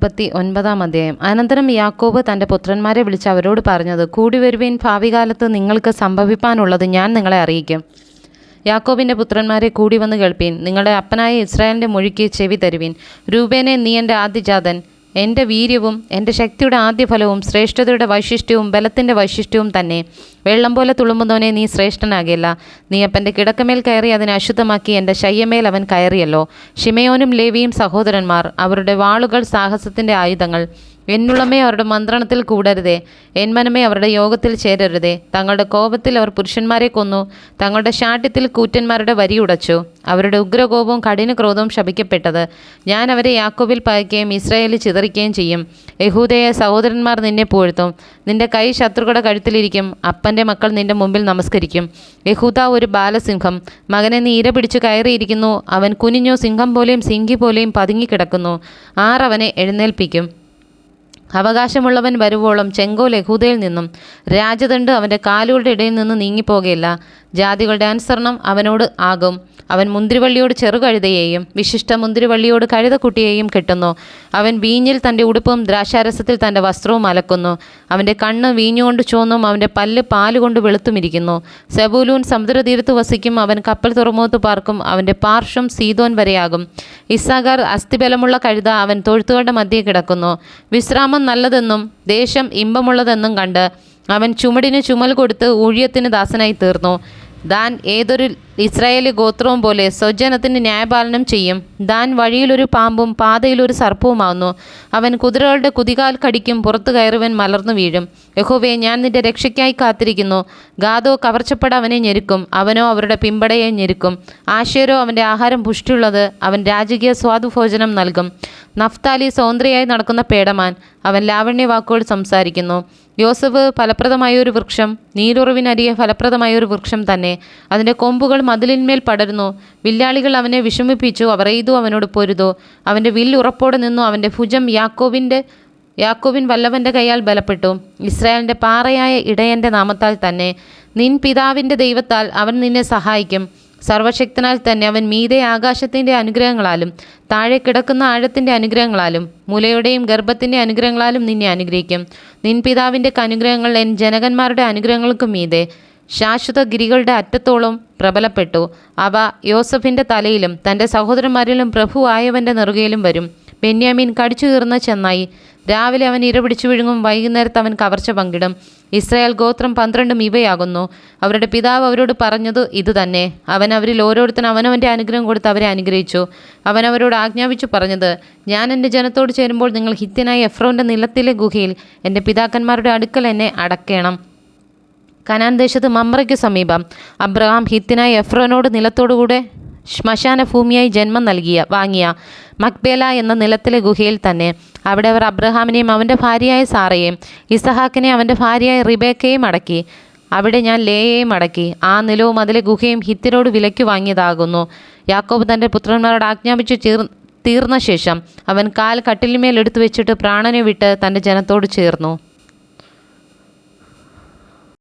മുപ്പത്തി ഒൻപതാം അധ്യായം. അനന്തരം യാക്കോബ് തന്റെ പുത്രന്മാരെ വിളിച്ച് അവരോട് പറഞ്ഞത് കൂടി വരുവീൻ ഭാവികാലത്ത് നിങ്ങൾക്ക് സംഭവിപ്പാനുള്ളത് ഞാൻ നിങ്ങളെ അറിയിക്കും. യാക്കോബിന്റെ പുത്രന്മാരെ കൂടി വന്ന് കേൾപ്പീൻ. നിങ്ങളുടെ അപ്പനായ ഇസ്രായേലിന്റെ മൊഴിക്ക് ചെവി തരുവീൻ. രൂപേനെ നീ എന്റെ ആദ്യജാതൻ. എന്റെ വീര്യവും എന്റെ ശക്തിയുടെ ആദ്യഫലവും ശ്രേഷ്ഠതയുടെ വൈശിഷ്ട്യവും ബലത്തിന്റെ വൈശിഷ്ട്യവും തന്നെ. വെള്ളം പോലെ തുളുമ്പുന്നവനെ നീ ശ്രേഷ്ഠനാകില്ല നീ അപ്പന്റെ കിടക്കമേൽ കയറി അതിനെ അശുദ്ധമാക്കി എന്റെ ശയ്യമേൽ അവൻ കയറിയല്ലോ. ഷിമയോനും ലേവിയും സഹോദരന്മാർ അവരുടെ വാളുകൾ സാഹസത്തിന്റെ ആയുധങ്ങൾ. എന്നുള്ളമേ അവരുടെ മന്ത്രണത്തിൽ കൂടരുതേ. എന്മനമേ അവരുടെ യോഗത്തിൽ ചേരരുതേ. തങ്ങളുടെ കോപത്തിൽ അവർ പുരുഷന്മാരെ കൊന്നു. തങ്ങളുടെ ശാഠ്യത്തിൽ കൂറ്റന്മാരുടെ വരി ഉടച്ചു. അവരുടെ ഉഗ്രകോപവും കഠിന ക്രോധവും ശപിക്കപ്പെട്ടത്. ഞാൻ അവരെ യാക്കോബിൽ പകയ്ക്കുകയും ഇസ്രായേലിൽ ചിതറിക്കുകയും ചെയ്യും. യഹൂദയെ സഹോദരന്മാർ നിന്നെ പുകഴ്ത്തും നിന്റെ കൈ ശത്രുക്കളുടെ കഴുത്തിലിരിക്കും. അപ്പന്റെ മക്കൾ നിന്റെ മുമ്പിൽ നമസ്കരിക്കും. യഹൂദ ഒരു ബാലസിംഹം. മകനെ നീ ഇര പിടിച്ചു കയറിയിരിക്കുന്നു. അവൻ കുനിഞ്ഞു സിംഹം പോലെയും സിംഹി പോലെയും പതുങ്ങിക്കിടക്കുന്നു. ആറവനെ എഴുന്നേൽപ്പിക്കും. അവകാശമുള്ളവൻ വരുവോളം ചെങ്കോൽ യഹൂദയിൽ നിന്നും രാജദണ്ഡ് അവന്റെ കാലുകളുടെ ഇടയിൽ നിന്ന് നീങ്ങിപ്പോകയില്ല. ജാതികളുടെ അനുസരണം അവനോട് ആകും. അവൻ മുന്തിരിവള്ളിയോട് ചെറുകഴുതയെയും വിശിഷ്ട മുന്തിരിവള്ളിയോട് കഴുതക്കുട്ടിയെയും കെട്ടുന്നു. അവൻ വീഞ്ഞിൽ തന്റെ ഉടുപ്പും ദ്രാക്ഷാരസത്തിൽ തന്റെ വസ്ത്രവും അലക്കുന്നു. അവന്റെ കണ്ണ് വീഞ്ഞുകൊണ്ട് ചുവന്നും അവന്റെ പല്ല് പാലുകൊണ്ട് വെളുത്തുമിരിക്കുന്നു. സെബൂലൂൻ സമുദ്രതീരത്ത് വസിക്കും. അവൻ കപ്പൽ തുറമുഖത്ത് പാർക്കും. അവന്റെ പാർശ്വം സീതോൻ വരെയാകും. ഇസാഗാർ അസ്ഥിബലമുള്ള കഴുത അവൻ തൊഴുത്തുകളുടെ മധ്യേ കിടക്കുന്നു. വിശ്രാമം നല്ലതെന്നും ദേശം ഇമ്പമുള്ളതെന്നും കണ്ട് അവൻ ചുമടിന് ചുമൽ കൊടുത്ത് ഊഴിയത്തിന് ദാസനായി തീർന്നു. ദാൻ ഏതൊരു ഇസ്രായേലി ഗോത്രവും പോലെ സ്വജനത്തിന് ന്യായപാലനം ചെയ്യും. ദാൻ വഴിയിലൊരു പാമ്പും പാതയിലൊരു സർപ്പവുമാവുന്നു. അവൻ കുതിരകളുടെ കുതികാൽ കടിക്കും പുറത്തു കയറുവൻ മലർന്നു വീഴും. യഹോവേ ഞാൻ നിന്റെ രക്ഷയ്ക്കായി കാത്തിരിക്കുന്നു. ഗാദോ കവർച്ചപ്പെട അവനെ ഞെരുക്കും. അവനോ അവരുടെ പിമ്പടയെ ഞെരുക്കും. ആശയരോ അവന്റെ ആഹാരം പുഷ്ടിയുള്ളത് അവൻ രാജകീയ സ്വാദുഭോജനം നൽകും. നഫ്താലി സ്വതന്ത്രയായി നടക്കുന്ന പേടമാൻ അവൻ ലാവണ്യ വാക്കുകൾ സംസാരിക്കുന്നു. യോസഫ് ഫലപ്രദമായ ഒരു വൃക്ഷം നീരുറവിനരിയെ ഫലപ്രദമായ ഒരു വൃക്ഷം തന്നെ. അതിന്റെ കൊമ്പുകൾ മതിലിന്മേൽ പടരുന്നു. വില്ലാളികൾ അവനെ വിഷമിപ്പിച്ചു. അവർ എയ്തു അവനോട് പൊരുതു? അവന്റെ വില്ല് ഉറപ്പോടെ നിന്നു. അവന്റെ ഭുജം യാക്കോവിന്റെ യാക്കോബിൻ വല്ലവന്റെ കൈയാൽ ബലപ്പെട്ടു. ഇസ്രായേലിന്റെ പാറയായ ഇടയന്റെ നാമത്താൽ തന്നെ. നിൻ പിതാവിന്റെ ദൈവത്താൽ അവൻ നിന്നെ സഹായിക്കും. സർവശക്തനാൽ തന്നെ അവൻ മീതെ ആകാശത്തിന്റെ അനുഗ്രഹങ്ങളാലും താഴെ കിടക്കുന്ന ആഴത്തിന്റെ അനുഗ്രഹങ്ങളാലും മുലയുടെയും ഗർഭത്തിന്റെ അനുഗ്രഹങ്ങളാലും നിന്നെ അനുഗ്രഹിക്കും. നിൻ പിതാവിന്റെ അനുഗ്രഹങ്ങൾ എൻ ജനകന്മാരുടെ അനുഗ്രഹങ്ങൾക്കും മീതെ. ശാശ്വത ഗിരികളുടെ അറ്റത്തോളം പ്രബലപ്പെട്ടു. അവ യോസഫിന്റെ തലയിലും തന്റെ സഹോദരന്മാരിലും പ്രഭുവായവന്റെ നെറുകയിലും വരും. ബെന്യാമീൻ കടിച്ചു കീർന്ന ചെന്നായി. രാവിലെ അവൻ ഇരപിടിച്ചു വിഴുങ്ങും വൈകുന്നേരത്ത് അവൻ കവർച്ച പങ്കിടും. ഇസ്രായേൽ ഗോത്രം പന്ത്രണ്ടും ഇവയാകുന്നു. അവരുടെ പിതാവ് അവരോട് പറഞ്ഞത് ഇതുതന്നെ. അവൻ അവരിൽ ഓരോരുത്തരും അവനവന്റെ അനുഗ്രഹം കൊടുത്ത് അവരെ അനുഗ്രഹിച്ചു. അവൻ അവരോട് ആജ്ഞാപിച്ചു പറഞ്ഞത് ഞാൻ എന്റെ ജനത്തോട് ചേരുമ്പോൾ നിങ്ങൾ ഹിത്യനായ എഫ്രോന്റെ നിലത്തിലെ ഗുഹയിൽ എന്റെ പിതാക്കന്മാരുടെ അടുക്കൽ എന്നെ അടക്കണം. കനാൻ ദേശത്ത് മമ്രയ്ക്ക് സമീപം അബ്രഹാം ഹിത്തിനായി എഫ്രോനോട് നിലത്തോടുകൂടെ ശ്മശാന ഭൂമിയായി ജന്മം നൽകിയ വാങ്ങിയ മക്ബേല എന്ന നിലത്തിലെ ഗുഹയിൽ തന്നെ. അവിടെ അവർ അബ്രഹാമിനെയും അവന്റെ ഭാര്യയായ സാറയെയും ഇസഹാക്കിനെ അവന്റെ ഭാര്യയായ റിബേക്കയും അടക്കി. അവിടെ ഞാൻ ലേയെയും അടക്കി. ആ നിലവും അതിലെ ഗുഹയും ഹിത്തിനോട് വിലയ്ക്ക് വാങ്ങിയതാകുന്നു. യാക്കോബ് തന്റെ പുത്രന്മാരോട് ആജ്ഞാപിച്ചു ചീർ തീർന്ന ശേഷം അവൻ കാൽ കട്ടിലിന്മേൽ എടുത്തു വെച്ചിട്ട് പ്രാണനെ വിട്ട് തന്റെ ജനത്തോട് ചേർന്നു.